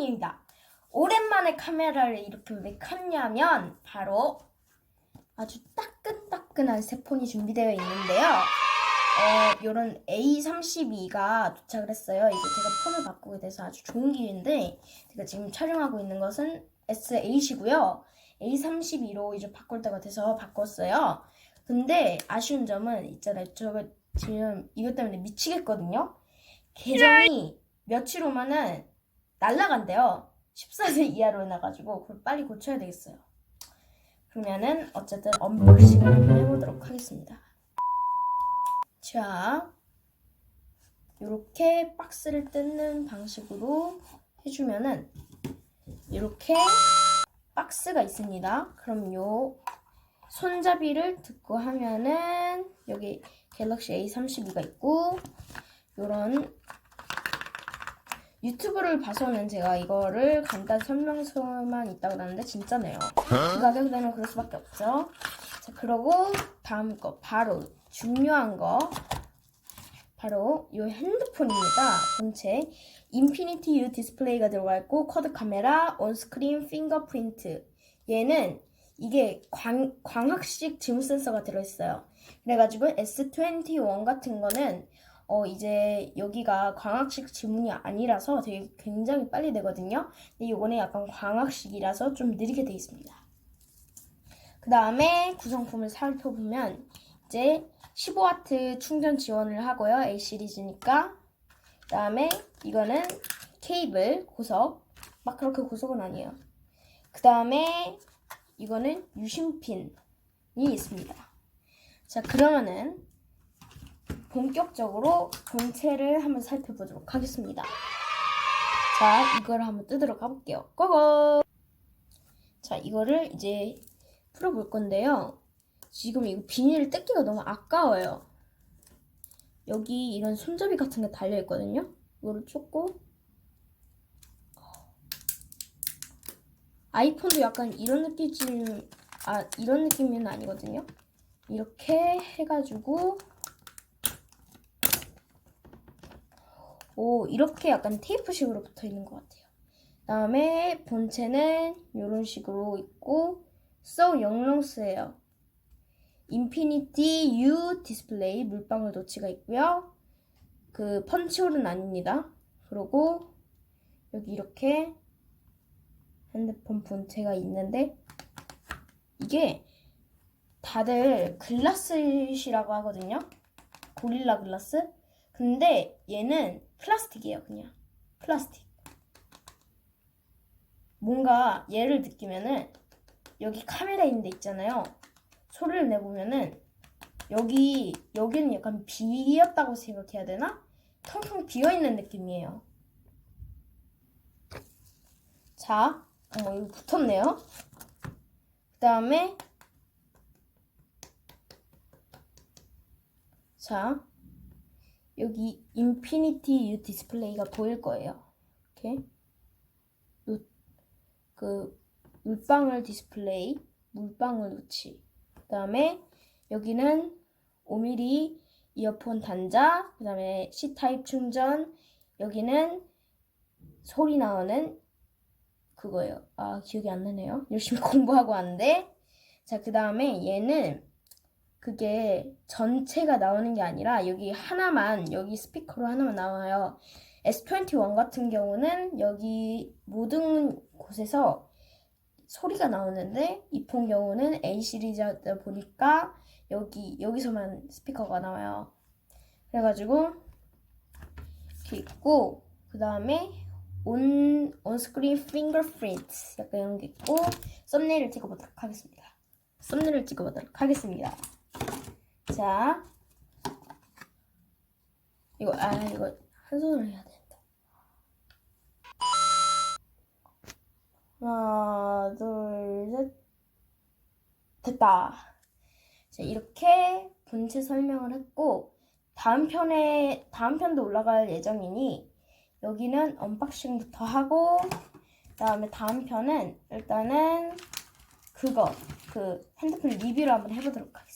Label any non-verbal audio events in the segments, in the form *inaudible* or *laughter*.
편입니다. 오랜만에 카메라를 이렇게 왜 켰냐면 바로 아주 따끈따끈한 새 폰이 준비되어 있는데요. 어, 요런 A32가 도착을 했어요. 이제 제가 폰을 바꾸게 돼서 아주 좋은 길인데 제가 지금 촬영하고 있는 것은 S8이고요. A32로 이제 바꿀 때가 돼서 바꿨어요. 근데 아쉬운 점은 있잖아요. 저가 지금 이것 때문에 미치겠거든요. 계정이 며칠 후면은 날라간대요. 14세 이하로 나가지고 그걸 빨리 고쳐야 되겠어요. 그러면은 어쨌든 언박싱을 한번 해보도록 하겠습니다. 자, 이렇게 박스를 뜯는 방식으로 해주면은 이렇게 박스가 있습니다. 그럼 요 손잡이를 듣고 하면은 여기 갤럭시 A32가 있고 요런 유튜브를 봐서는 제가 이거를 간단 설명서만 있다고 나는데 진짜네요. 그 가격대는 그럴 수밖에 없죠. 자, 그러고 다음 거 바로 중요한 거 바로 이 핸드폰입니다. 본체 인피니티 U 디스플레이가 들어가 있고 쿼드 카메라, 온스크린 핑거 프린트. 얘는 이게 광, 광학식 지문 센서가 들어있어요. 그래가지고 S21 같은 거는 어 이제 여기가 광학식 지문이 아니라서 되게 굉장히 빨리 되거든요. 근데 이거는 약간 광학식이라서 좀 느리게 돼 있습니다. 그 다음에 구성품을 살펴보면 이제 15W 충전 지원을 하고요. A 시리즈니까. 그 다음에 이거는 케이블 고석. 막 그렇게 고석은 아니에요. 그 다음에 이거는 유심핀이 있습니다. 자, 그러면은 본격적으로 본체를 한번 살펴보도록 하겠습니다. 자, 이걸 한번 뜯으러 가볼게요. 고고! 자, 이거를 이제 풀어볼 건데요. 지금 이거 비닐을 뜯기가 너무 아까워요. 여기 이런 손잡이 같은 게 달려있거든요. 이거를 쫓고 아이폰도 약간 이런 느낌, 아, 이런 느낌은 아니거든요. 이렇게 해가지고 오, 이렇게 약간 테이프식으로 붙어 있는 것 같아요. 다음에 본체는 이런 식으로 있고, So 영롱스예요. 인피니티 U 디스플레이 물방울 도치가 있고요. 그 펀치홀은 아닙니다. 그리고 여기 이렇게 핸드폰 본체가 있는데 이게 다들 글라스시라고 하거든요. 고릴라 글라스. 근데 얘는 플라스틱이에요, 그냥. 플라스틱. 뭔가 얘를 느끼면은 여기 카메라 있는 데 있잖아요. 소리를 내보면은 여기 여기는 약간 비었다고 생각해야 되나? 텅텅 비어 있는 느낌이에요. 자, 어머 이거 붙었네요. 그 다음에 자 여기 인피니티 U 디스플레이가 보일 거예요. 이렇게 노, 그 물방울 디스플레이, 물방울 노치. 그 다음에 여기는 5mm 이어폰 단자, 그 다음에 C 타입 충전. 여기는 소리 나오는 그거예요. 아 기억이 안 나네요. 열심히 *laughs* 공부하고 왔는데 자 그 다음에 얘는 그게 전체가 나오는 게 아니라 여기 하나만 여기 스피커로 하나만 나와요. S21 같은 경우는 여기 모든 곳에서 소리가 나오는데 이폰 경우는 A 시리즈다 보니까 여기 여기서만 스피커가 나와요. 그래가지고 이렇게 있고 그 다음에 온 온스크린 핑거프린트 약간 이런 게 있고 썸네일을 찍어보도록 하겠습니다. 썸네일을 찍어보도록 하겠습니다. 자, 이거 아 이거 한 손으로 해야 된다. 하나, 둘, 셋, 됐다. 자, 이렇게 본체 설명을 했고 다음 편에 다음 편도 올라갈 예정이니 여기는 언박싱부터 하고 그다음에 다음 편은 일단은 그거 그 핸드폰 리뷰를 한번 해보도록 하겠습니다.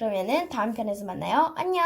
그러면은 다음 편에서 만나요. 안녕.